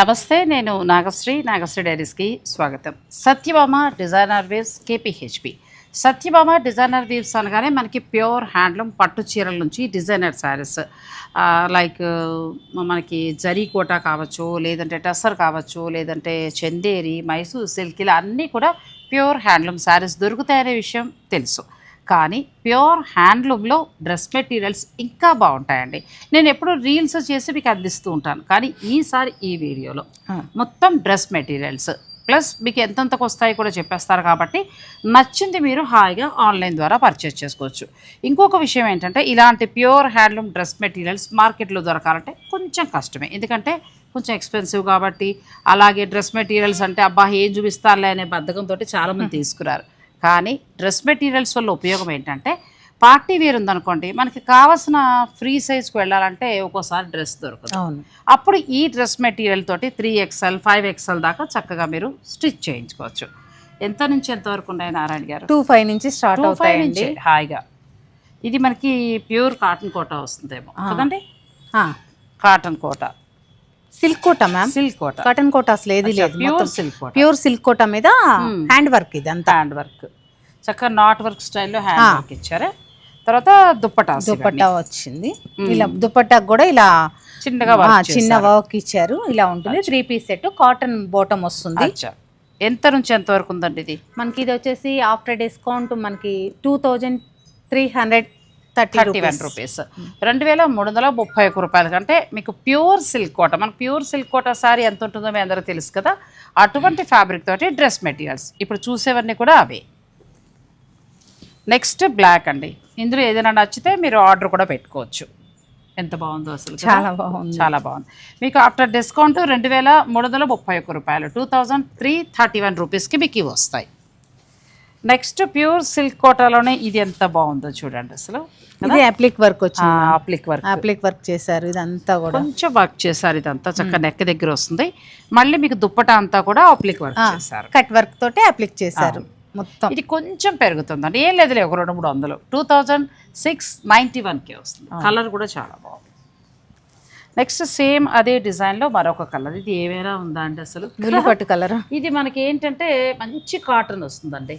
నమస్తే నేను నాగశ్రీ నాగశ్రీ డైరీస్కి స్వాగతం. Satyabhama designer waves KPHB. Satyabhama designer waves అనగానే మనకి ప్యూర్ హ్యాండ్లూమ్ పట్టు చీరల నుంచి డిజైనర్ శారీస్. లైక్ మనకి జరీ కోట కావచ్చు లేదంటే టస్సర్ కావచ్చు లేదంటే చందేరి మైసూర్ సిల్క్ ఇలా అన్నీ కూడా ప్యూర్ హ్యాండ్లూమ్ శారీస్ దొరుకుతాయనే విషయం తెలుసు. కానీ ప్యూర్ హ్యాండ్లూమ్లో డ్రెస్ మెటీరియల్స్ ఇంకా బాగుంటాయండి. నేను ఎప్పుడు రీల్స్ చేసి మీకు అందిస్తూ ఉంటాను. కానీ ఈసారి ఈ వీడియోలో మొత్తం డ్రెస్ మెటీరియల్స్ ప్లస్ మీకు ఎంతెంతకు వస్తాయి కూడా చెప్పేస్తారు కాబట్టి నచ్చింది మీరు హాయిగా ఆన్లైన్ ద్వారా పర్చేస్ చేసుకోవచ్చు. ఇంకొక విషయం ఏంటంటే ఇలాంటి ప్యూర్ హ్యాండ్లూమ్ డ్రెస్ మెటీరియల్స్ మార్కెట్లో దొరకాలంటే కొంచెం కష్టమే. ఎందుకంటే కొంచెం ఎక్స్పెన్సివ్ కాబట్టి అలాగే డ్రెస్ మెటీరియల్స్ అంటే అబ్బా ఏం చూపిస్తారులే అనే బద్ధకంతో చాలామంది తీసుకురారు. కానీ డ్రెస్ మెటీరియల్స్ వల్ల ఉపయోగం ఏంటంటే పార్టీ వేర్ ఉందనుకోండి మనకి కావాల్సిన ఫ్రీ సైజ్కి వెళ్ళాలంటే ఒక్కోసారి డ్రెస్ దొరకదు. అప్పుడు ఈ డ్రెస్ మెటీరియల్ తోటి త్రీ ఎక్స్ఎల్ ఫైవ్ ఎక్స్ఎల్ దాకా చక్కగా మీరు స్టిచ్ చేయించుకోవచ్చు. ఎంత నుంచి ఎంత వరకు ఉన్నాయి నారాయణ గారు? టూ ఫైవ్ నుంచి స్టార్ట్ అవుతాయండి. నుంచి హాయిగా. ఇది మనకి ప్యూర్ కాటన్ కోట వస్తుందేమో. కదండి? Cotton Kota. Silk Kota ma'am silk Kota. Cotton Kota అసలు ఏది లేదు pure silk Kota. Pure silk Kota మీద హ్యాండ్ వర్క్ ఇది అంతా. హ్యాండ్ వర్క్ చక్కగా నాట్ వర్క్ స్టైల్లో హ్యాండ్ వర్క్ ఇచ్చారు. తర్వాత దుప్పటాస్ దుపట్టా వచ్చింది. ఇలా దుపట్టాకు కూడా ఇలా చిన్నగా చిన్న వర్క్ ఇచ్చారు. ఇలా ఉంటుంది. Three piece set cotton bottom వస్తుంది. అచ్చా. ఎంత నుంచి ఎంత వరకు ఉందండి ఇది? మనకి ఇది వచ్చేసి ఆఫ్టర్ డిస్కౌంట్ మనకి two thousand three hundred thirty thirty one rupees. రెండు వేల మూడు వందల ముప్పై ఒక్క రూపాయల కంటే మీకు ప్యూర్ సిల్క్ కోట మనకు ప్యూర్ సిల్క్ కోట సారీ ఎంత ఉంటుందో మీ అందరికీ తెలుసు కదా? అటువంటి ఫ్యాబ్రిక్ తోటి డ్రెస్ మెటీరియల్స్ ఇప్పుడు చూసేవన్నీ కూడా అవే. నెక్స్ట్ బ్లాక్ అండి. ఇందులో ఏదైనా నచ్చితే మీరు ఆర్డర్ కూడా పెట్టుకోవచ్చు. ఎంత బాగుందో అసలు? చాలా బాగుంది. చాలా బాగుంది. మీకు ఆఫ్టర్ డిస్కౌంట్ రెండు వేల మూడు వందల ముప్పై ఒక్క రూపాయలు two thousand three thirty one రూపీస్కి మీకు ఇవి వస్తాయి. నెక్స్ట్ ప్యూర్ సిల్క్ కోటాలోనే ఇది ఎంత బాగుందో చూడండి అసలు. ఇది అప్లిక్ వర్క్ వచ్చింది. అప్లిక్ వర్క్. అప్లిక్ వర్క్ చేశారు ఇదంతా కూడా. కొంచెం వర్క్ చేశారు ఇదంతా చక్కగా నెక్ దగ్గర వస్తుంది. మళ్ళీ మీకు దుప్పట అంతా కూడా అప్లిక్ వర్క్ చేశారు. కట్ వర్క్ తోటి అప్లిక్ చేశారు మొత్తం. ఇది కొంచెం పెరుగుతుందండి. ఏం లేదులే ఒక రెండు మూడు వందలు. టూ థౌజండ్ సిక్స్ నైంటీ వన్కే వస్తుంది. కలర్ కూడా చాలా బాగుంది. నెక్స్ట్ సేమ్ అదే డిజైన్లో మరొక కలర్. ఇది ఏమైనా ఉందా అండి అసలు? ఉల్లిపట్టు కలర్. ఇది మనకి ఏంటంటే మంచి కాటన్ వస్తుందండి.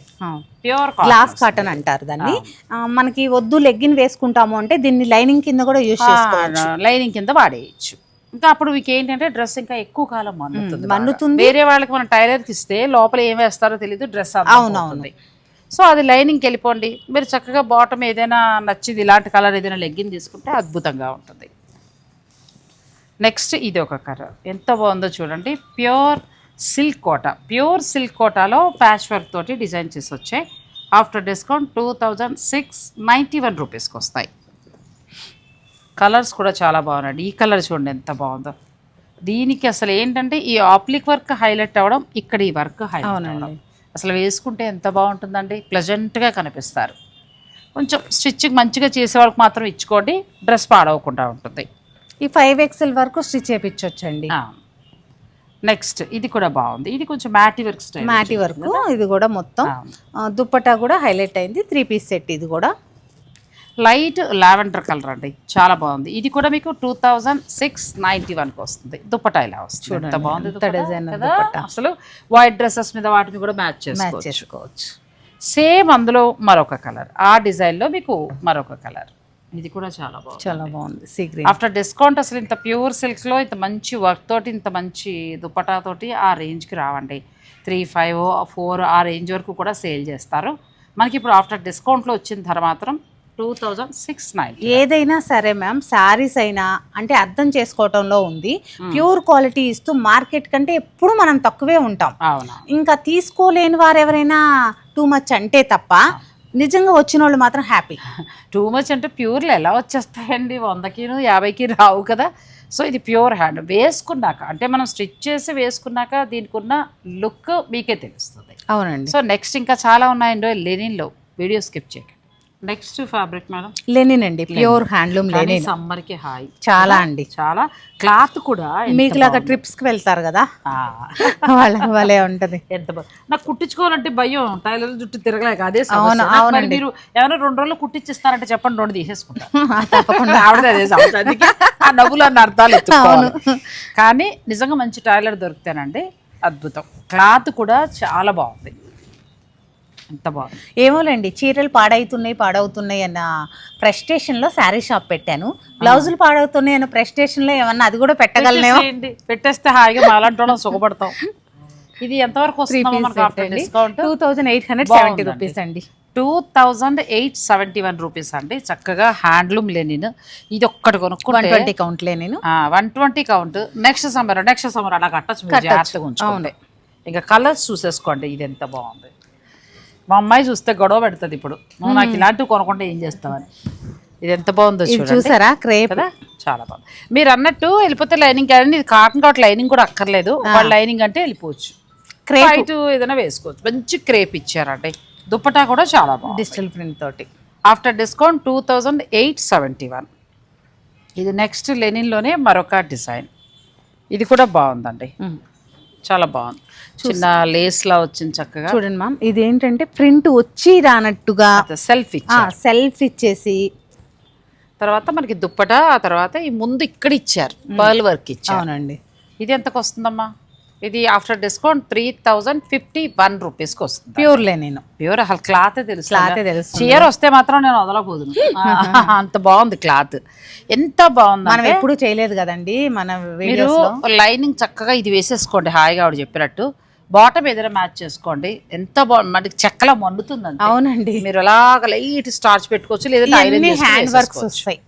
ప్యూర్ గ్లాస్ కాటన్ అంటారు దాన్ని. మనకి వద్దు లెగ్గిన్ వేసుకుంటాము అంటే దీన్ని లైనింగ్ కింద కూడా యూజ్ చేసుకోవచ్చు. లైనింగ్ కింద వాడేయచ్చు. ఇంకా అప్పుడు మీకు ఏంటంటే డ్రెస్ ఇంకా ఎక్కువ కాలం మన్నుతుంది. మన్నుతుంది. వేరే వాళ్ళకి మనం టైలర్కి ఇస్తే లోపల ఏం వేస్తారో తెలియదు డ్రెస్ అవునవుతుంది సో అది లైనింగ్కి వెళ్ళిపోండి. మీరు చక్కగా బాటమ్ ఏదైనా నచ్చింది ఇలాంటి కలర్ ఏదైనా లెగ్గిన్ తీసుకుంటే అద్భుతంగా ఉంటుంది. నెక్స్ట్ ఇది ఒక కలర్ ఎంత బాగుందో చూడండి. Pure silk Kota. Pure silk కోటాలో ప్యాచ్ వర్క్ తోటి డిజైన్ చేసి వచ్చాయి. After discount two thousand six ninety one రూపీస్కి వస్తాయి. కలర్స్ కూడా చాలా బాగున్నాయి ఈ కలర్ చూడండి ఎంత బాగుందో. దీనికి అసలు ఏంటంటే ఈ ఆప్లిక్ వర్క్ హైలైట్ అవ్వడం ఇక్కడ ఈ వర్క్ హైలైట్ అవ్వడం. అసలు వేసుకుంటే ఎంత బాగుంటుందండి? ప్లెజెంట్గా కనిపిస్తారు. కొంచెం స్టిచ్చింగ్ మంచిగా చేసే వాళ్ళకి మాత్రం ఇచ్చుకోండి. డ్రెస్ పాడవకుండా ఉంటుంది. ఈ ఫైవ్ ఎక్స్ఎల్ వరకు స్టిచ్ చేయించవచ్చండి నెక్స్ట్ ఇది కూడా బాగుంది. ఇది కొంచెం మ్యాటి వర్క్ స్టైల్ మ్యాటి వర్క్ ఇది కూడా మొత్తం. ఆ, దుపట్టా కూడా హైలైట్ అయింది. త్రీ పీస్ సెట్ ఇది కూడా. లైట్ లావెండర్ కలర్ అండి. చాలా బాగుంది. ఇది కూడా మీకు టూ థౌజండ్ సిక్స్ నైంటీ వన్కి వస్తుంది. దుప్పటా ఇలా వస్తుంది. ఎంత బాగుంది కదా? అసలు వైట్ డ్రెస్సెస్ మీద వాటి మీద కూడా మ్యాచ్ చేసుకోవచ్చు. సేమ్ అందులో మరొక కలర్ ఆ డిజైన్లో మీకు మరొక కలర్ ఇది కూడా చాలా బాగుంది. చాలా బాగుంది. సీ గ్రీన్ ఆఫ్టర్ డిస్కౌంట్ అసలు ఇంత ప్యూర్ సిల్క్స్లో ఇంత మంచి వర్క్ తోటి ఇంత మంచి దుపటా తోటి ఆ రేంజ్కి రావండి. త్రీ ఫైవ్ ఫోర్ ఆ రేంజ్ వరకు కూడా సేల్ చేస్తారు. మనకి ఇప్పుడు ఆఫ్టర్ డిస్కౌంట్లో వచ్చిన ధర మాత్రం టూ థౌజండ్ సిక్స్ నైన్ ఏదైనా సరే మ్యామ్ శారీస్ అయినా అంటే అర్థం చేసుకోవటంలో ఉంది. ప్యూర్ క్వాలిటీ ఇస్తూ మార్కెట్ కంటే ఎప్పుడు మనం తక్కువే ఉంటాం. అవునా? ఇంకా తీసుకోలేని వారు ఎవరైనా టూ మచ్ అంటే తప్ప నిజంగా వచ్చిన వాళ్ళు మాత్రం హ్యాపీ టూ మచ్ అంటే ప్యూర్లు ఎలా వచ్చేస్తాయండి? వందకిను యాభైకి రావు కదా. సో ఇది ప్యూర్ హ్యాండ్ వేసుకున్నాక అంటే మనం స్టిచ్ చేసి వేసుకున్నాక దీనికి ఉన్న లుక్ మీకే తెలుస్తుంది. అవునండి. సో నెక్స్ట్ ఇంకా చాలా ఉన్నాయండి. లెనిన్లో. వీడియో స్కిప్ చేయకండి. నెక్స్ట్ ఫ్యాబ్రిక్ మేడం లెనిన్ అండి ప్యూర్ హ్యాండ్లూమ్ లెనిన్ సమ్మర్కి హాయ్ చాలా అండి. చాలా. క్లాత్ కూడా మీకు లాగా ట్రిప్స్కి వెళ్తారు కదా? వాళ్ళ వాళ్ళే ఉంటది. ఎంత నాకు కుట్టించుకోవాలంటే భయం. టైలర్ జుట్టు తిరగలేక అదే. అవును, నాకు మరి ఎవరైనా రెండు రోజులు కుట్టిచ్చిస్తారంటే చెప్పండి రెండు తీసేసుకుంటా. తప్పకుండా. ఆవిడ అదే సమస్య. అందుకే ఆ నవ్వులు అన్న అర్థాలు ఎత్తుకోవాలి కానీ నిజంగా మంచి టైలర్ దొరికితేనండి అద్భుతం. క్లాత్ కూడా చాలా బాగుంది. ఎంత బాగుంది ఏమోలేండి చీరలు పాడవుతున్నాయి పాడవుతున్నాయి అన్న ప్రెస్టేషన్లో శారీ షాప్ పెట్టాను. బ్లౌజులు పాడవుతున్నాయి అన్న ప్రెస్టేషన్లో ఏమన్నా అది కూడా పెట్టగలనేమో? పెట్టేసేయండి. పెట్టేస్తే హాయిగా మాలాంటి సుఖపడతాం. ఇది ఎంతవరకు వస్తుందో discount two thousand eight hundred seventy rupees అండి. Two thousand eight seventy one rupees అండి. చక్కగా హ్యాండ్లూమ్ లెనిన్ ఇది ఒక్కటి వన్ కొనుక్కుంటే ట్వంటీ కౌంట్లే నేను. One twenty count next summer next summer అలా కట్టచ్చు. మీరు జాగ్రత్తగా ఉంచుకోండి. ఇంకా కలర్స్ చూసేసుకోండి. ఇది ఎంత బాగుంది. మా అమ్మాయి చూస్తే గొడవ పెడుతుంది ఇప్పుడు. నువ్వు నాకు ఇలాంటివి కొనుక్కుంటే ఏం చేస్తావని. ఇది ఎంత బాగుందో చూసారా? క్రేప్. కదా? చాలా బాగుంది. మీరు అన్నట్టు వెళ్ళిపోతే లైనింగ్ కానీ ఇది కాటన్ కాబట్టి లైనింగ్ కూడా అక్కర్లేదు. వాళ్ళ లైనింగ్ అంటే వెళ్ళిపోవచ్చు. క్రేప్. ఏదైనా వేసుకోవచ్చు. మంచి క్రేప్ ఇచ్చారండి. దుప్పటా కూడా చాలా బాగుంది. డిజిటల్ ప్రింట్ తోటి. After discount two thousand eight seventy one ఇది నెక్స్ట్ లెనిన్లోనే మరొక డిజైన్. ఇది కూడా బాగుందండి. చాలా బాగుంది. చిన్న లేస్లా వచ్చింది చక్కగా. చూడండి మ్యామ్ ఇది ఏంటంటే ప్రింట్ వచ్చి రానట్టుగా సెల్ఫ్ సెల్ఫ్ ఇచ్చేసి. తర్వాత మనకి దుప్పట ఆ తర్వాత ఈ ముందు ఇక్కడ ఇచ్చారు పర్ల్ వర్క్ ఇచ్చారు. అవునండి. ఇది ఎంతకు వస్తుందమ్మా ఇది after discount three thousand fifty one రూపీస్కి వస్తుంది. ప్యూర్లే నేను. ప్యూర్ అసలు క్లాత్ తెలుసు. ఏ తెలుస్తుంది. చీర వస్తే మాత్రం నేను వదలకూడదు. అంత బాగుంది క్లాత్. ఎంత బాగుంది మనం ఎప్పుడు చేయలేదు కదండి మన మీరు లో లైనింగ్ చక్కగా ఇది వేసేసుకోండి హాయిగా ఆవిడ చెప్పినట్టు. బాటమ్ ఏదైనా మ్యాచ్ చేసుకోండి. ఎంత బాగుంది మనకి చెక్కలా అంతే. అవునండి. మీరు అలాగ లైట్ స్టార్చ్ పెట్టుకోవచ్చు లేదంటే ఐరన్ హ్యాండ్ వర్క్స్ వస్తాయి.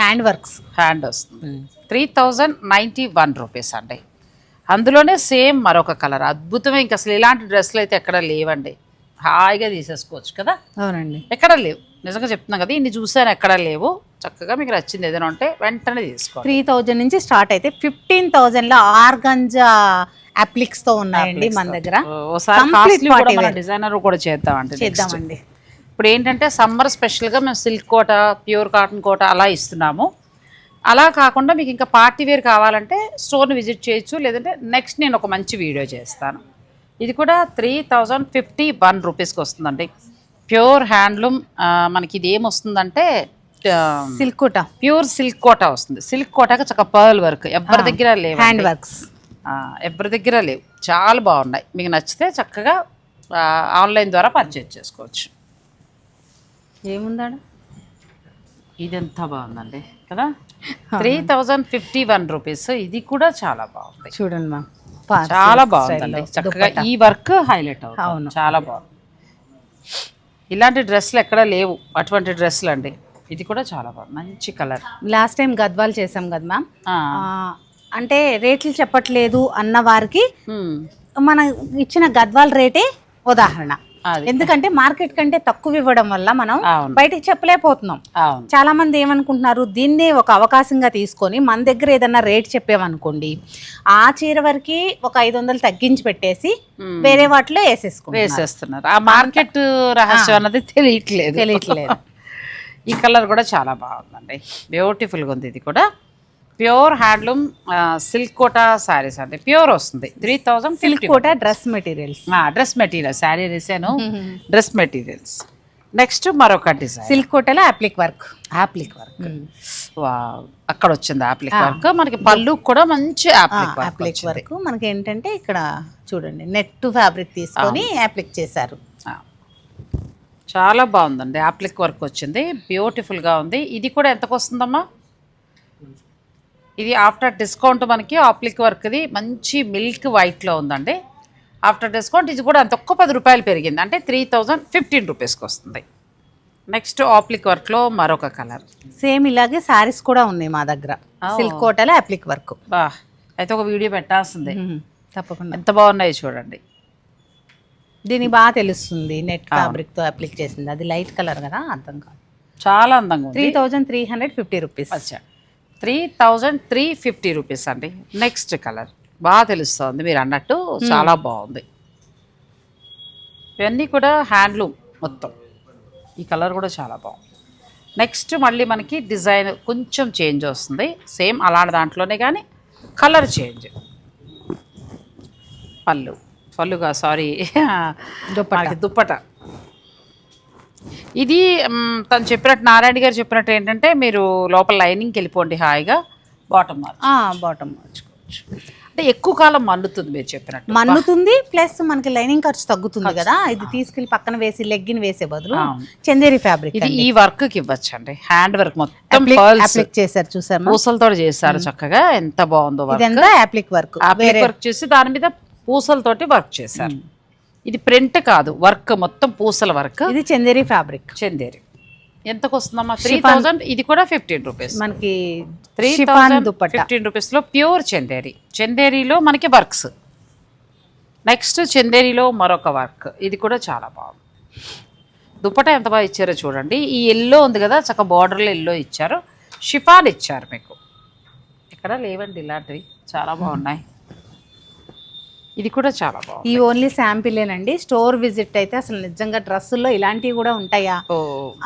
Hand works. హ్యాండ్ వస్తుంది three thousand ninety one rupees అండి. అందులోనే సేమ్ మరొక కలర్. అద్భుతమే ఇంకా అసలు ఇలాంటి డ్రెస్సులు అయితే ఎక్కడ లేవండి. హాయిగా తీసేసుకోవచ్చు కదా? అవునండి. ఎక్కడ లేవు. నిజంగా చెప్తున్నాం కదా ఇన్ని చూసాను ఎక్కడ లేవు. చక్కగా మీకు నచ్చింది ఏదైనా ఉంటే వెంటనే తీసుకోండి. త్రీ థౌజండ్ నుంచి స్టార్ట్ అయితే ఫిఫ్టీన్ థౌజండ్లో ఆర్గంజా అప్లిక్స్తో ఉన్నాయండి మన దగ్గర. wear. డిజైనర్ కూడా next. చేద్దామండి. ఇప్పుడు ఏంటంటే సమ్మర్ స్పెషల్గా మేము silk Kota pure cotton Kota అలా ఇస్తున్నాము. అలా కాకుండా మీకు ఇంకా పార్టీ వేర్ కావాలంటే స్టోర్ని విజిట్ చేయొచ్చు లేదంటే నెక్స్ట్ నేను ఒక మంచి వీడియో చేస్తాను. ఇది కూడా త్రీ థౌజండ్ ఫిఫ్టీ వన్ రూపీస్కి వస్తుందండి. ప్యూర్ హ్యాండ్లూమ్ మనకి ఇది ఏమొస్తుందంటే silk Kota. Pure silk Kota వస్తుంది. సిల్క్ కోటకి చక్క పర్ల్ వర్క్. ఎవరి దగ్గర లేవు హ్యాండ్ వర్క్స్. ఎవరి దగ్గర లేవు. చాలా బాగున్నాయి. మీకు నచ్చితే చక్కగా ఆన్లైన్ ద్వారా పర్చేజ్ చేసుకోవచ్చు. ఏముందా ఇది ఎంత బాగుందండి కదా? Three thousand fifty one rupees. ఇది కూడా చాలా బాగుంది. చూడండి మ్యామ్ చాలా బాగుందండి. చక్కగా ఈ వర్క్ హైలైట్ అవుతుంది. అవును. చాలా బాగుంది. ఇలాంటి డ్రెస్సులు ఎక్కడ లేవు. అటువంటి డ్రెస్సులు అండి ఇది కూడా చాలా బాగుంది. మంచి కలర్. లాస్ట్ టైం గద్వాలు చేసాం కదా మ్యామ్. అంటే రేట్లు చెప్పట్లేదు అన్న వారికి మన ఇచ్చిన గద్వాల్ రేటే ఉదాహరణ. ఎందుకంటే మార్కెట్ కంటే తక్కువ ఇవ్వడం వల్ల మనం బయటికి చెప్పలేకపోతున్నాం. చాలా మంది ఏమనుకుంటున్నారు దీన్నే ఒక అవకాశంగా తీసుకొని మన దగ్గర ఏదన్నా రేట్ చెప్పామనుకోండి ఆ చీర వరకు ఒక ఐదు వందలు తగ్గించి పెట్టేసి. వేరే వాటిలో వేసేసుకుంటాం వేసేస్తున్నారు. ఆ మార్కెట్ రహస్యం అన్నది తెలియట్లేదు. తెలియట్లేదు. ఈ కలర్ కూడా చాలా బాగుందండి. బ్యూటిఫుల్గా ఉంది ఇది కూడా. Pure handloom silk Kota saris అండి. ప్యూర్ వస్తుంది. Three thousand silk Kota dress materials dress material sari వేసాను డ్రెస్ మెటీరియల్స్ నెక్స్ట్ మరొక డిజైన్ సిల్క్ కోటలో అప్లిక్ వర్క్ యాప్లిక్ వర్క్ అక్కడ వచ్చింది యాప్లిక్ వర్క్ మనకి పళ్ళు కూడా మంచి యాప్లిక్ వర్క్ మనకి ఏంటంటే ఇక్కడ చూడండి నెట్ ఫ్యాబ్రిక్ తీసుకొని అప్లిక్ చేశారు. చాలా బాగుందండి. యాప్లిక్ వర్క్ వచ్చింది. బ్యూటిఫుల్గా ఉంది. ఇది కూడా ఎంతకు వస్తుందమ్మా? ఇది ఆఫ్టర్ డిస్కౌంట్ మనకి ఆప్లిక్ వర్క్ది మంచి మిల్క్ వైట్లో ఉందండి. ఆఫ్టర్ డిస్కౌంట్ ఇది కూడా అంత ఒక్క పది రూపాయలు పెరిగింది. అంటే త్రీ థౌజండ్ ఫిఫ్టీన్ రూపీస్కి వస్తుంది. నెక్స్ట్ ఆప్లిక్ వర్క్లో మరొక కలర్ సేమ్ ఇలాగే సారీస్ కూడా ఉన్నాయి మా దగ్గర. సిల్క్ కోటలో అప్లిక్ వర్క్ బా అయితే ఒక వీడియో పెట్టాల్సిందే. తప్పకుండా. ఎంత బాగున్నాయి చూడండి. దీని బాగా తెలుస్తుంది. నెట్ ఫ్యాబ్రిక్తో అప్లిక్ చేసింది. అది లైట్ కలర్ కదా అర్థం కాదు. చాలా అందంగా three thousand three hundred fifty rupees అచ్చా. Three thousand three fifty rupees అండి. నెక్స్ట్ కలర్ బాగా తెలుస్తుంది మీరు అన్నట్టు. చాలా బాగుంది. ఇవన్నీ కూడా హ్యాండ్లూమ్ మొత్తం. ఈ కలర్ కూడా చాలా బాగుంది. నెక్స్ట్ మళ్ళీ మనకి డిజైన్ కొంచెం చేంజ్ వస్తుంది. సేమ్ అలాంటి దాంట్లోనే కానీ కలర్ చేంజ్ పళ్ళు. పళ్ళుగా సారీ. దుప్పట. దుప్పట. ఇది తను చెప్పినట్టు నారాయణ గారు చెప్పినట్టు ఏంటంటే మీరు లోపల లైనింగ్కి వెళ్ళిపోండి హాయిగా బాటమ్ మార్చ్ బాటమ్ మార్చుకోవచ్చు. అంటే ఎక్కువ కాలం మన్నుతుంది మీరు చెప్పినట్టు. మన్నుతుంది ప్లస్ మనకి లైనింగ్ ఖర్చు తగ్గుతుంది కదా ఇది తీసుకెళ్ళి పక్కన వేసి లెగ్గిన్ వేసే బదులు. చందేరి ఫ్యాబ్రిక్ ఇది ఈ వర్క్కి ఇవ్వచ్చు అండి హ్యాండ్ వర్క్ మొత్తం పర్ల్స్ అప్లిక్ చేశారు చూసారు పూసలతో చేస్తారు చక్కగా. ఎంత బాగుందో ఇదంతా అప్లిక్ వర్క్ ఆప్లిక్ వర్క్ చేసి దాని మీద పూసలతోటి వర్క్ చేశారు. ఇది ప్రింట్ కాదు వర్క్ మొత్తం పూసల వర్క్ ఇది చందేరి ఫ్యాబ్రిక్ చందేరి. ఎంతకు వస్తుందమ్మా త్రీ థౌజండ్ ఇది కూడా ఫిఫ్టీన్ రూపీస్ మనకి త్రీ థౌజండ్ ఫిఫ్టీన్ రూపీస్లో ప్యూర్ చందేరి. చందేరిలో మనకి వర్క్స్ నెక్స్ట్ చందేరిలో మరొక వర్క్ ఇది కూడా చాలా బాగుంది. దుప్పట ఎంత బాగా ఇచ్చారో చూడండి. ఈ ఎల్లో ఉంది కదా చక్క బార్డర్లో ఎల్లో ఇచ్చారు. షిఫాన్ ఇచ్చారు మీకు. ఇక్కడ లేవండి ఇలాంటివి. చాలా బాగున్నాయి. ఇది కూడా చాలా బాగుంది. ఈ ఓన్లీ శాంపిలేనండి. స్టోర్ విజిట్ అయితే అసలు నిజంగా డ్రెస్సుల్లో ఇలాంటివి కూడా ఉంటాయా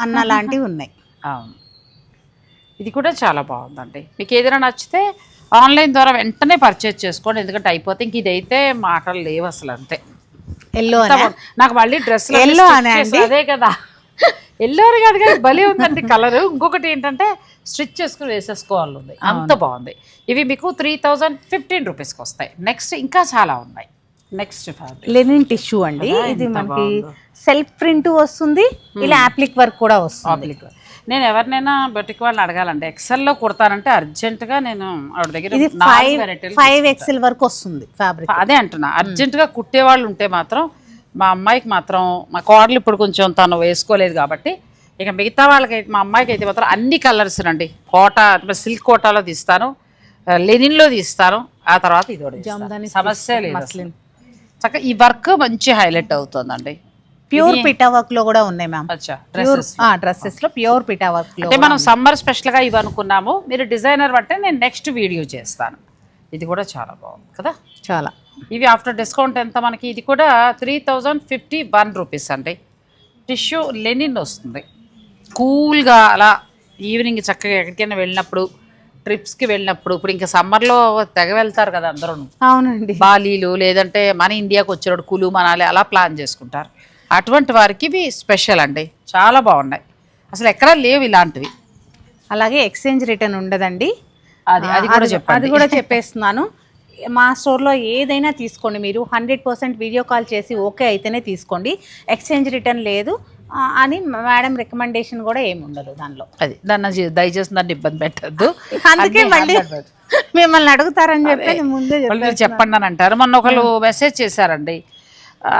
అన్న లాంటివి ఉన్నాయి. అవును. ఇది కూడా చాలా బాగుందండి. మీకు ఏదైనా నచ్చితే ఆన్లైన్ ద్వారా వెంటనే పర్చేజ్ చేసుకోండి. ఎందుకంటే అయిపోతే ఇంక ఇదైతే మాటలు లేవు అసలు అంతే. ఎల్లో. నాకు మళ్ళీ డ్రెస్ అండి? అదే కదా. ఎల్లో కాదు కానీ భలే ఉందండి కలర్. ఇంకొకటి ఏంటంటే స్టిచ్ చేసుకుని వేసేసుకోవాలి ఉంది. అంత బాగుంది. ఇవి మీకు త్రీ థౌజండ్ ఫిఫ్టీన్ రూపీస్కి వస్తాయి. నెక్స్ట్ ఇంకా చాలా ఉన్నాయి. Next fabric. లెనిన్ టిష్యూ అండి. ఇది మనకి. సెల్ఫ్ ప్రింట్ వస్తుంది ఇలా అప్లిక్ వర్క్ కూడా వస్తుంది. నేను ఎవరినైనా బొటిక్ వాళ్ళని అడగాలండి. ఎక్సెల్లో కుడతానంటే అర్జెంటుగా నేను ఆవిడ దగ్గర ఫైవ్ ఎక్సెల్ వరకు వస్తుంది ఫ్యాబ్రిక్. అదే అంటున్నా. అర్జెంటుగా కుట్టేవాళ్ళు ఉంటే మాత్రం మా అమ్మాయికి మాత్రం మా కోడలు ఇప్పుడు కొంచెం తను వేసుకోలేదు కాబట్టి ఇక మిగతా వాళ్ళకైతే మా అమ్మాయికి అయితే మాత్రం అన్ని కలర్స్ రండి కోట సిల్క్ కోటాలో తీస్తాను లెనిన్లో తీస్తాను ఆ తర్వాత ఇది సమస్య లేదు. చక్కగా ఈ వర్క్ మంచి హైలైట్ అవుతుందండి. ప్యూర్ పిటా వర్క్లో కూడా ఉన్నాయి మ్యామ్. అచ్చా ప్యూర్ డ్రెస్సెస్లో. ప్యూర్ పిటా వర్క్లో అంటే మనం సమ్మర్ స్పెషల్గా ఇవి అనుకున్నాము. మీరు డిజైనర్ అంటే నేను నెక్స్ట్ వీడియో చేస్తాను. ఇది కూడా చాలా బాగుంది కదా? చాలా. ఇవి ఆఫ్టర్ డిస్కౌంట్ ఎంత మనకి? ఇది కూడా three thousand fifty one rupees అండి. టిష్యూ లెనిన్ వస్తుంది. కూల్గా అలా ఈవినింగ్ చక్కగా ఎక్కడికైనా వెళ్ళినప్పుడు ట్రిప్స్కి వెళ్ళినప్పుడు ఇప్పుడు ఇంకా సమ్మర్లో తెగ వెళ్తారు కదా అందరూ అవునండి. బాలీలు లేదంటే మన ఇండియాకి వచ్చినప్పుడు కులు మనాలి అలా ప్లాన్ చేసుకుంటారు. అటువంటి వారికి ఇవి స్పెషల్ అండి. చాలా బాగున్నాయి. అసలు ఎక్కడా లేవు ఇలాంటివి. అలాగే ఎక్స్చేంజ్ రిటర్న్ ఉండదండి. అది అది కూడా చెప్పండి. అది కూడా చెప్పేస్తున్నాను. మా స్టోర్లో ఏదైనా తీసుకోండి మీరు. హండ్రెడ్ పర్సెంట్ వీడియో కాల్ చేసి ఓకే అయితేనే తీసుకోండి. ఎక్స్చేంజ్ రిటర్న్ లేదు. అని మేడం రికమెండేషన్ కూడా ఏమి ఉండదు దానిలో. అది దాన్ని దయచేసి నన్ను ఇబ్బంది పెట్టద్దు. అందుకే మళ్ళీ మిమ్మల్ని అడుగుతారని చెప్పి ముందే చెప్పండి అని అంటారు. మొన్న ఒకళ్ళు మెసేజ్ చేశారండి.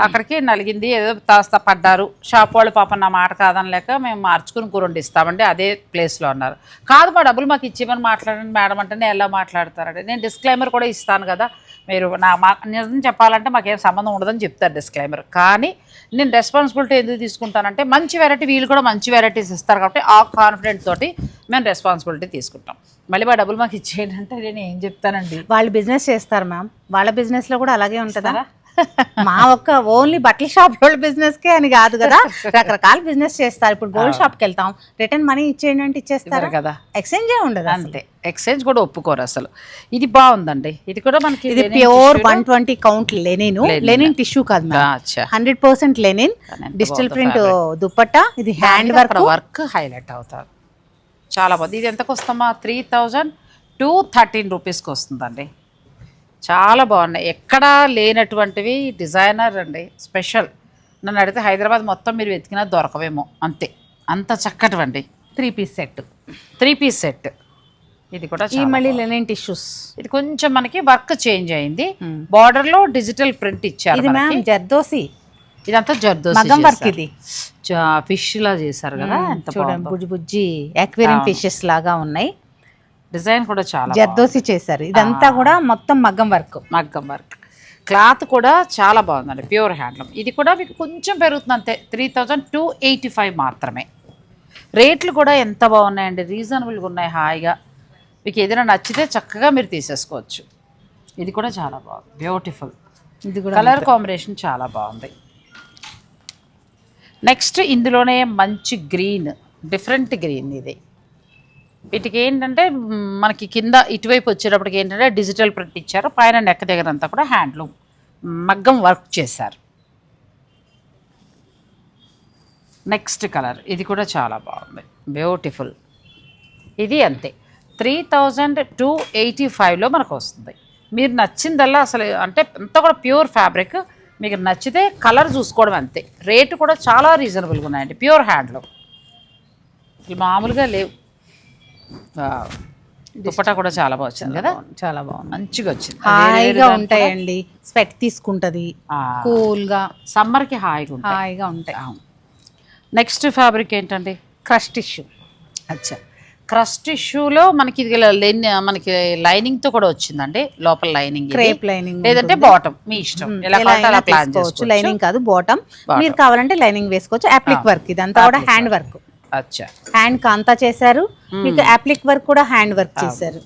అక్కడికి నలిగింది ఏదో తాస్తా పడ్డారు. షాప్ వాళ్ళు పాపం నా మాట కాదనలేక మేము మార్చుకుని కూరండి ఇస్తామండి అదే ప్లేస్లో అన్నారు. కాదు మా డబ్బులు మాకు ఇచ్చేమని మాట్లాడండి మేడం అంటే ఎలా మాట్లాడతారండి. నేను డిస్క్లైమర్ కూడా ఇస్తాను కదా మీరు నా మా నిజం చెప్పాలంటే మాకేం సంబంధం ఉండదని చెప్తారు డిస్క్లైమర్ కానీ నేను రెస్పాన్సిబిలిటీ ఎందుకు తీసుకుంటానంటే మంచి వెరైటీ వీళ్ళు కూడా మంచి వెరైటీస్ ఇస్తారు కాబట్టి ఆ కాన్ఫిడెంట్ తోటి మేము రెస్పాన్సిబిలిటీ తీసుకుంటాం. మళ్ళీ మా డబ్బులు మాకు ఇచ్చేయండి అంటే నేను ఏం చెప్తానండి? వాళ్ళు బిజినెస్ చేస్తారు మ్యామ్ వాళ్ళ బిజినెస్లో కూడా అలాగే ఉంటుందా? మా ఒక్క ఓన్లీ బట్టల షాప్ వాళ్ళ బిజినెస్ కే అని కాదు కదా. రకరకాల బిజినెస్ చేస్తారు. ఇప్పుడు గోల్డ్ షాప్కి వెళ్తాం. రిటర్న్ మనీ ఇచ్చేయండి అంటే ఇచ్చేస్తారు? కదా. ఎక్స్చేంజ్ ఉండదు. అంతే. ఎక్స్చేంజ్ కూడా ఒప్పుకోరు అసలు. ఇది బాగుందండి. ఇది కూడా మనకి ఇది pure one twenty count linen. Linen tissue కాదు hundred percent linen digital print. Dupatta ఇది హ్యాండ్ వర్క్ వర్క్ హైలైట్ అవుతారు. చాలా బాగుంది. ఇది ఎంతకు వస్తామా త్రీ థౌజండ్ టూ థర్టీన్ రూపీస్కి వస్తుందండి. చాలా బాగున్నాయి. ఎక్కడా లేనటువంటివి డిజైనర్ అండి. స్పెషల్. నన్ను అడిగితే హైదరాబాద్ మొత్తం మీరు వెతికినా దొరకవేమో. అంతే. అంత చక్కటివండి. Three piece set. Three piece set. ఇది కూడా ఈ మళ్ళీ లెనిన్ టిష్యూస్. ఇది కొంచెం మనకి వర్క్ చేంజ్ అయింది. బార్డర్లో డిజిటల్ ప్రింట్ ఇచ్చారు ఇది. మ్యామ్ జర్దోసి. ఇదంతా జర్దోసి వర్క్ ఇది. ఫిష్ లా చేశారు కదా చూడండి బుజ్జి బుజ్జి అక్వేరియం ఫిషెస్ లాగా ఉన్నాయి. డిజైన్ కూడా చాలా జర్దోసి చేశారు. ఇదంతా కూడా మొత్తం మగ్గం వర్క్. మగ్గం వర్క్. క్లాత్ కూడా చాలా బాగుందండి. Pure handloom. ఇది కూడా మీకు కొంచెం పెరుగుతుంది అంతే. Three thousand two eighty five మాత్రమే. రేట్లు కూడా ఎంత బాగున్నాయండి. రీజనబుల్గా ఉన్నాయి హాయిగా. మీకు ఏదైనా నచ్చితే చక్కగా మీరు తీసేసుకోవచ్చు. ఇది కూడా చాలా బాగుంది. బ్యూటిఫుల్. ఇది కూడా కలర్ కాంబినేషన్ చాలా బాగుంది. నెక్స్ట్ ఇందులోనే మంచి గ్రీన్ డిఫరెంట్ గ్రీన్ ఇది. వీటికి ఏంటంటే మనకి కింద ఇటువైపు వచ్చేటప్పటికి ఏంటంటే డిజిటల్ ప్రింట్ ఇచ్చారు. పైన నెక్క దగ్గర అంతా కూడా హ్యాండ్లూమ్ మగ్గం వర్క్ చేశారు. నెక్స్ట్ కలర్ ఇది కూడా చాలా బాగుంది. బ్యూటిఫుల్ ఇది అంతే. త్రీ థౌజండ్ టూ ఎయిటీ ఫైవ్లో మనకు వస్తుంది. మీరు నచ్చిందల్లా అసలు అంటే అంత కూడా ప్యూర్ ఫ్యాబ్రిక్ మీకు నచ్చితే కలర్ చూసుకోవడం అంతే. రేటు కూడా చాలా రీజనబుల్గా ఉన్నాయండి. ప్యూర్ హ్యాండ్లో ఇవి మామూలుగా లేవు. వావ్. దుపట్టా కూడా చాలా బాగా వచ్చింది కదా? చాలా బాగుంది. మంచిగా వచ్చింది. హాయిగా ఉంటాయండి స్వెట్ తీసుకుంటది. కూల్గా సమ్మర్కి హాయిగా ఉంటాయి. హాయిగా ఉంటాయి. నెక్స్ట్ ఫ్యాబ్రిక్ ఏంటండి? Crush tissue. అచ్చా. క్రస్ట్ టిష్యూలో మనకి ఇది లెన్ మనకి లైనింగ్తో కూడా వచ్చిందండి. లోపల లైనింగ్ క్రేప్ లైనింగ్ లేదంటే బాటమ్ మీ ఇష్టం. ఎలా ప్లాన్ చేసుకోవచ్చు. లైనింగ్ కాదు బాటమ్. మీరు కావాలంటే లైనింగ్ వేసుకోవచ్చు. అప్లిక్ వర్క్ ఇదంతా కూడా హ్యాండ్ వర్క్. అచ్చా. హ్యాండ్ కాంతా చేశారు. మీకు అప్లిక్ వర్క్ కూడా హ్యాండ్ వర్క్ చేశారు.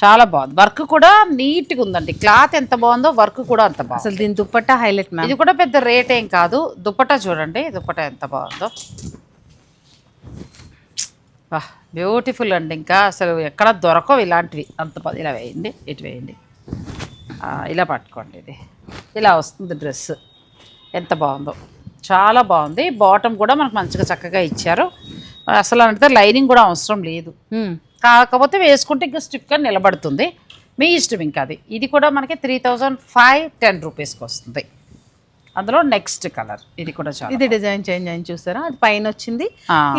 చాలా బాగుంది. వర్క్ కూడా నీట్గా ఉందండి. క్లాత్ ఎంత బాగుందో వర్క్ కూడా అంత బాగుంది. అసలు దీని దుప్పట్టా హైలైట్ మ్యామ్ ఇది కూడా పెద్ద రేట్ ఏం కాదు. దుపట్టా చూడండి. దుపట్టా ఎంత బాగుందో. బ్యూటిఫుల్ అండి. ఇంకా అసలు ఎక్కడ దొరకవు ఇలాంటివి. అంత ఇలా వేయండి. ఇటు వేయండి. ఇలా పట్టుకోండి ఇది. ఇలా వస్తుంది డ్రెస్. ఎంత బాగుందో. చాలా బాగుంది. బాటమ్ కూడా మనకు మంచిగా చక్కగా ఇచ్చారు. అసలు అంటే లైనింగ్ కూడా అవసరం లేదు. కాకపోతే వేసుకుంటే ఇంకా స్టిఫ్గా నిలబడుతుంది. మీ ఇష్టం ఇంకా అది. ఇది కూడా మనకి త్రీ థౌజండ్ ఫైవ్ టెన్ రూపీస్కి వస్తుంది. అందులో నెక్స్ట్ కలర్. ఇది కూడా చాలా ఇది డిజైన్ చేంజ్ అని చూసారా? అది పైన వచ్చింది.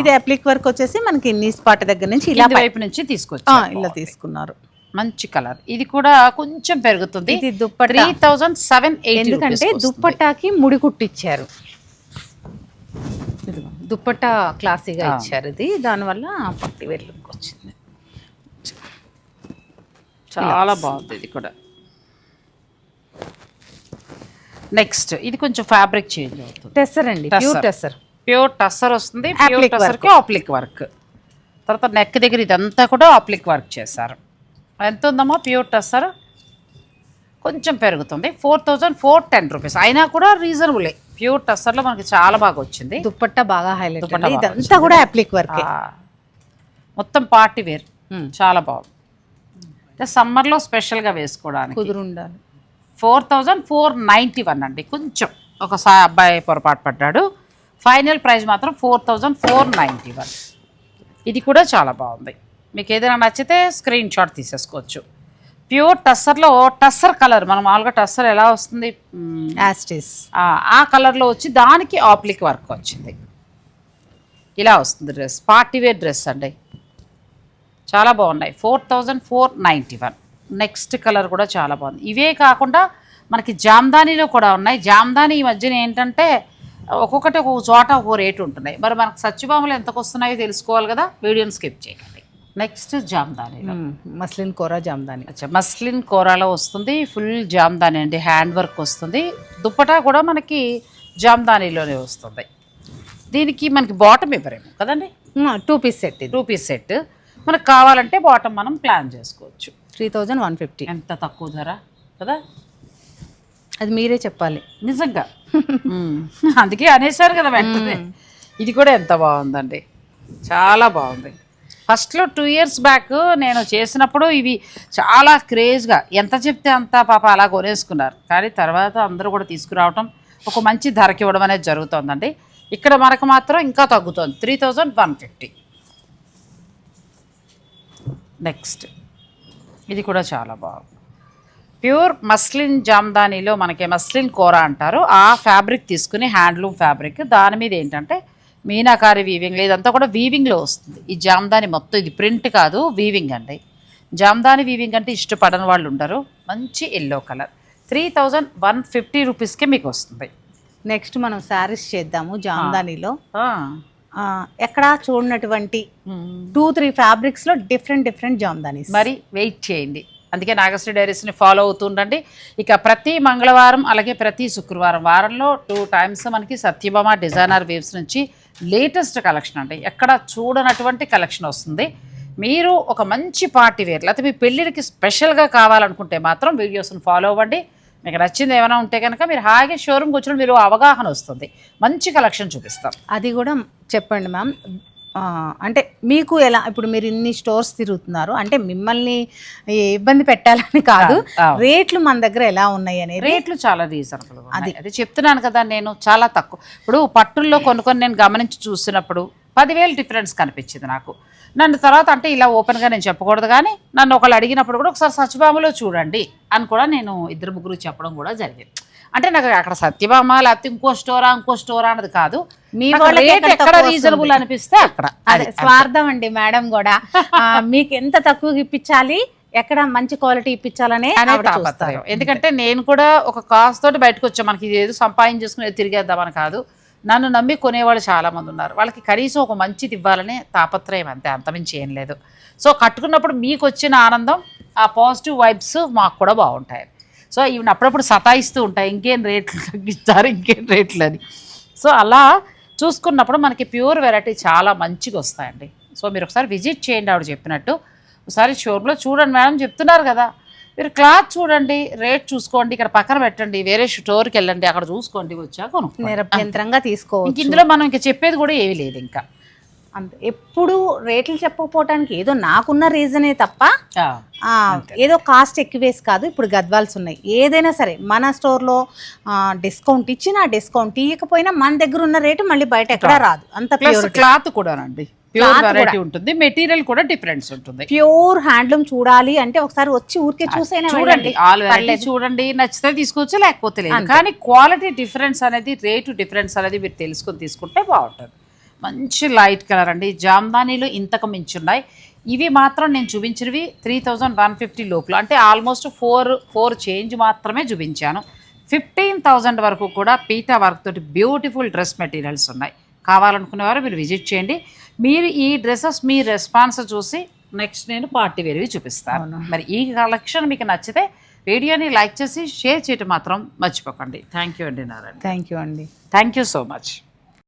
ఇది అప్లిక్ వర్క్ వచ్చేసి మనకి నీ స్పాట్ దగ్గర నుంచి ఇలా వైపు నుంచి తీసుకొచ్చి ఇలా తీసుకున్నారు. మంచి కలర్. ఇది కూడా కొంచెం పెరుగుతుంది. ఇది దుప్పట్టా. త్రీ థౌజండ్ సెవెన్ ఎందుకంటే దుప్పట్టాకి ముడి కుట్టిచ్చారు. ఇదిగో, దుప్పట్టా క్లాసీగా ఇచ్చారు ఇది. దానివల్ల పట్టి వెళ్ళుకి వచ్చింది. చాలా బాగుంది ఇది కూడా. నెక్స్ట్ ఇది కొంచెం ఫ్యాబ్రిక్ చేంజ్ అవుతుంది. టెస్సర్ అండి ప్యూర్ టెస్సర్ ప్యూర్ టస్సర్ వస్తుంది ప్యూర్ టస్సర్కి ఆప్లిక్ వర్క్ తర్వాత నెక్ దగ్గర ఇదంతా కూడా ఆప్లిక్ వర్క్ చేశారు. ఎంత ఉందమ్మా? ప్యూర్ టస్సర్ కొంచెం పెరుగుతుంది. Four thousand four ten rupees. అయినా కూడా రీజనబులే. ప్యూర్ టస్సర్లో మనకి చాలా బాగా వచ్చింది. దుప్పట్టా బాగా హైలైట్ ఇదంతా కూడా అప్లిక్ వర్క్ మొత్తం పార్టీ వేర్. చాలా బాగుంది. అంటే సమ్మర్లో స్పెషల్గా వేసుకోవడానికి. కుదురు ఉండాలి four thousand four ninety one అండి. కొంచెం ఒకసారి అబ్బాయి పొరపాటు పడ్డాడు. ఫైనల్ ప్రైస్ మాత్రం four thousand four ninety one. ఇది కూడా చాలా బాగుంది. మీకు ఏదైనా నచ్చితే స్క్రీన్ షాట్ తీసేసుకోవచ్చు. ప్యూర్ టస్సర్లో టస్సర్ కలర్ మనం మామూలుగా టస్సర్ ఎలా వస్తుంది? యాస్టిస్ ఆ, ఆ కలర్లో వచ్చి దానికి ఆప్లిక్ వర్క్ వచ్చింది. ఇలా వస్తుంది డ్రెస్ పార్టీ వేర్ డ్రెస్ అండి. చాలా బాగున్నాయి. Four thousand four ninety one. Next colour కూడా చాలా బాగుంది. ఇవే కాకుండా మనకి జామ్దానీలో కూడా ఉన్నాయి. జామ్దాని ఈ మధ్యన ఏంటంటే ఒక్కొక్కటి ఒక్కొక్క చోట ఒక్కో రేటు ఉంటున్నాయి. మరి మనకు సత్యభామలు ఎంతకు వస్తున్నాయో తెలుసుకోవాలి కదా. వీడియోని స్కిప్ చేయండి నెక్స్ట్ జామ్దానీలో మస్లిన్ కూర జామ్దాని. అచ్చా మస్లిన్ కోరాలో వస్తుంది ఫుల్ జామ్దాని అండి హ్యాండ్ వర్క్ వస్తుంది. దుప్పటా కూడా మనకి జామ్దానీలోనే వస్తుంది. దీనికి మనకి బాటమ్ ఇవ్వరేమో కదండి? Two piece set two piece set మనకు కావాలంటే బాటమ్ మనం ప్లాన్ చేసుకోవచ్చు. త్రీ థౌజండ్ వన్ ఫిఫ్టీ ఎంత తక్కువ ధర కదా? అది మీరే చెప్పాలి. నిజంగా. అందుకే అనేసారు కదా వెంటనే. ఇది కూడా ఎంత బాగుందండి. చాలా బాగుంది. ఫస్ట్లో టూ ఇయర్స్ బ్యాక్ నేను చేసినప్పుడు ఇవి చాలా క్రేజ్గా ఎంత చెప్తే అంత పాప అలా కొనేసుకున్నారు. కానీ తర్వాత అందరూ కూడా తీసుకురావటం ఒక మంచి ధరకి ఇవ్వడం అనేది జరుగుతుందండి. ఇక్కడ మనకు మాత్రం ఇంకా తగ్గుతుంది three thousand one fifty next ఇది కూడా చాలా బాగుంది. ప్యూర్ మస్లిన్ జామ్దానీలో మనకి మస్లిన్ కూర అంటారు. ఆ ఫ్యాబ్రిక్ తీసుకుని హ్యాండ్లూమ్ ఫ్యాబ్రిక్ దాని మీద ఏంటంటే మీనాకారి వీవింగ్ ఇదంతా కూడా వీవింగ్లో వస్తుంది. ఈ జామ్దాని మొత్తం ఇది ప్రింట్ కాదు వీవింగ్ అండి. జామ్దాని వీవింగ్ అంటే ఇష్టపడని వాళ్ళు ఉండరు. మంచి yellow colour three thousand one fifty రూపీస్కే మీకు వస్తుంది. నెక్స్ట్ మనం శారీస్ చేద్దాము జామ్దానీలో. ఎక్కడా చూడనటువంటి. టూ త్రీ ఫ్యాబ్రిక్స్లో డిఫరెంట్ డిఫరెంట్ జామ్దానీస్. మరి వెయిట్ చేయండి. అందుకే నాగశ్రీ డైరీస్ని ఫాలో అవుతుండండి. ఇక ప్రతి మంగళవారం అలాగే ప్రతి శుక్రవారం వారంలో టూ టైమ్స్ మనకి సత్యభామ డిజైనర్ వేవ్స్ నుంచి లేటెస్ట్ కలెక్షన్ అండి. ఎక్కడ చూడనటువంటి కలెక్షన్ వస్తుంది. మీరు ఒక మంచి పార్టీ వేర్ లేకపోతే మీ పెళ్ళిళ్ళకి స్పెషల్గా కావాలనుకుంటే మాత్రం వీడియోస్ని ఫాలో అవ్వండి. మీకు నచ్చింది ఏమైనా ఉంటే కనుక మీరు హాయిగా షోరూమ్కి వచ్చిన మీరు అవగాహన వస్తుంది. మంచి కలెక్షన్ చూపిస్తాం. అది కూడా చెప్పండి మ్యామ్. అంటే మీకు ఎలా ఇప్పుడు మీరు ఇన్ని స్టోర్స్ తిరుగుతున్నారు అంటే మిమ్మల్ని ఇబ్బంది పెట్టాలని కాదు. రేట్లు మన దగ్గర ఎలా ఉన్నాయి రేట్లు చాలా రీజనబుల్ అది. అది చెప్తున్నాను కదా నేను చాలా తక్కువ. ఇప్పుడు పట్టుల్లో కొన్ని నేను గమనించి చూసినప్పుడు పదివేలు డిఫరెన్స్ కనిపించింది నాకు. నన్ను తర్వాత అంటే ఇలా ఓపెన్గా నేను చెప్పకూడదు కానీ నన్ను ఒకళ్ళు అడిగినప్పుడు కూడా ఒకసారి సత్యభామలో చూడండి అని కూడా నేను ఇద్దరు ముగ్గురు చెప్పడం కూడా జరిగింది. అంటే నాకు అక్కడ సత్యభామ లేకపోతే ఇంకో స్టోరా ఇంకో స్టోరా అన్నది కాదు. మీ రేట్ ఎక్కడ రీజనబుల్? అనిపిస్తే అక్కడ. అదే స్వార్థం అండి మేడం కూడా. మీకు ఎంత తక్కువకి ఇప్పించాలి ఎక్కడ మంచి క్వాలిటీ ఇప్పించాలనే తాపత్రయం. ఎందుకంటే నేను కూడా ఒక కాస్ట్ తోటి బయటకు వచ్చా మనకి ఏదో సంపాదించేసుకుని తిరిగేద్దామని కాదు. నన్ను నమ్మి కొనేవాళ్ళు చాలా మంది ఉన్నారు. వాళ్ళకి కనీసం ఒక మంచిది ఇవ్వాలనే తాపత్రయం అంతే. అంతమించి ఏం లేదు. సో కట్టుకున్నప్పుడు మీకు వచ్చిన ఆనందం ఆ పాజిటివ్ వైబ్స్ మాకు కూడా బాగుంటాయి. సో ఈవెన్ అప్పుడప్పుడు సతాయిస్తూ ఉంటాయి ఇంకేం రేట్లు తగ్గిస్తారు ఇంకేం రేట్లు అని. సో అలా చూసుకున్నప్పుడు మనకి ప్యూర్ వెరైటీ చాలా మంచిగా వస్తాయండి. సో మీరు ఒకసారి విజిట్ చేయండి ఆవిడ చెప్పినట్టు. ఒకసారి షోరూంలో చూడండి మేడం చెప్తున్నారు కదా. మీరు క్లాత్ చూడండి రేట్ చూసుకోండి ఇక్కడ పక్కన పెట్టండి వేరే స్టోర్కి వెళ్ళండి అక్కడ చూసుకోండి వచ్చాక. నిరభ్యంతరంగా తీసుకోవచ్చు. ఇందులో మనం ఇంకా చెప్పేది కూడా ఏమీ లేదు ఇంకా. అంతే. ఎప్పుడు రేట్లు చెప్పకపోవటానికి ఏదో నాకున్న రీజనే తప్ప ఏదో కాస్ట్ ఎక్కువేసి కాదు ఇప్పుడు గద్వాల్స్ ఉన్నాయి. ఏదైనా సరే మన స్టోర్లో డిస్కౌంట్ ఇచ్చినా డిస్కౌంట్ ఇవ్వకపోయినా మన దగ్గర ఉన్న రేటు మళ్ళీ బయట ఎక్కడా రాదు. అంత క్లాత్ కూడానండి ప్యూర్ వెరైటీ ఉంటుంది. మెటీరియల్ కూడా డిఫరెన్స్ ఉంటుంది. ప్యూర్ హ్యాండ్లూమ్ చూడాలి అంటే ఒకసారి వచ్చి ఊరికే చూసైనా చూడండి. వెళ్ళండి. ఆల్ వెరైటీ చూడండి. నచ్చితే తీసుకోవచ్చు లేకపోతే లేదు. కానీ క్వాలిటీ డిఫరెన్స్ అనేది రేటు డిఫరెన్స్ అనేది మీరు తెలుసుకొని తీసుకుంటే బాగుంటుంది. మంచి లైట్ కలర్ అండి. జామ్దానీలు ఇంతకు మించి ఉన్నాయి ఇవి మాత్రం నేను చూపించినవి త్రీ థౌజండ్ వన్ ఫిఫ్టీ లోపల. అంటే ఆల్మోస్ట్ ఫోర్ ఫోర్ చేంజ్ మాత్రమే చూపించాను. ఫిఫ్టీన్ థౌజండ్ వరకు కూడా పీతా వర్క్ తోటి బ్యూటిఫుల్ డ్రెస్ మెటీరియల్స్ ఉన్నాయి. కావాలనుకునేవారు మీరు విజిట్ చేయండి. మీరు ఈ డ్రెస్సెస్ మీ రెస్పాన్స్ చూసి నెక్స్ట్ నేను పార్టీ వేరేవి చూపిస్తాను. మరి ఈ కలెక్షన్ మీకు నచ్చితే వీడియోని లైక్ చేసి షేర్ చేయటం మాత్రం మర్చిపోకండి. థ్యాంక్ యూ అండి నారాయణ. థ్యాంక్ యూ అండి. Thank you so much.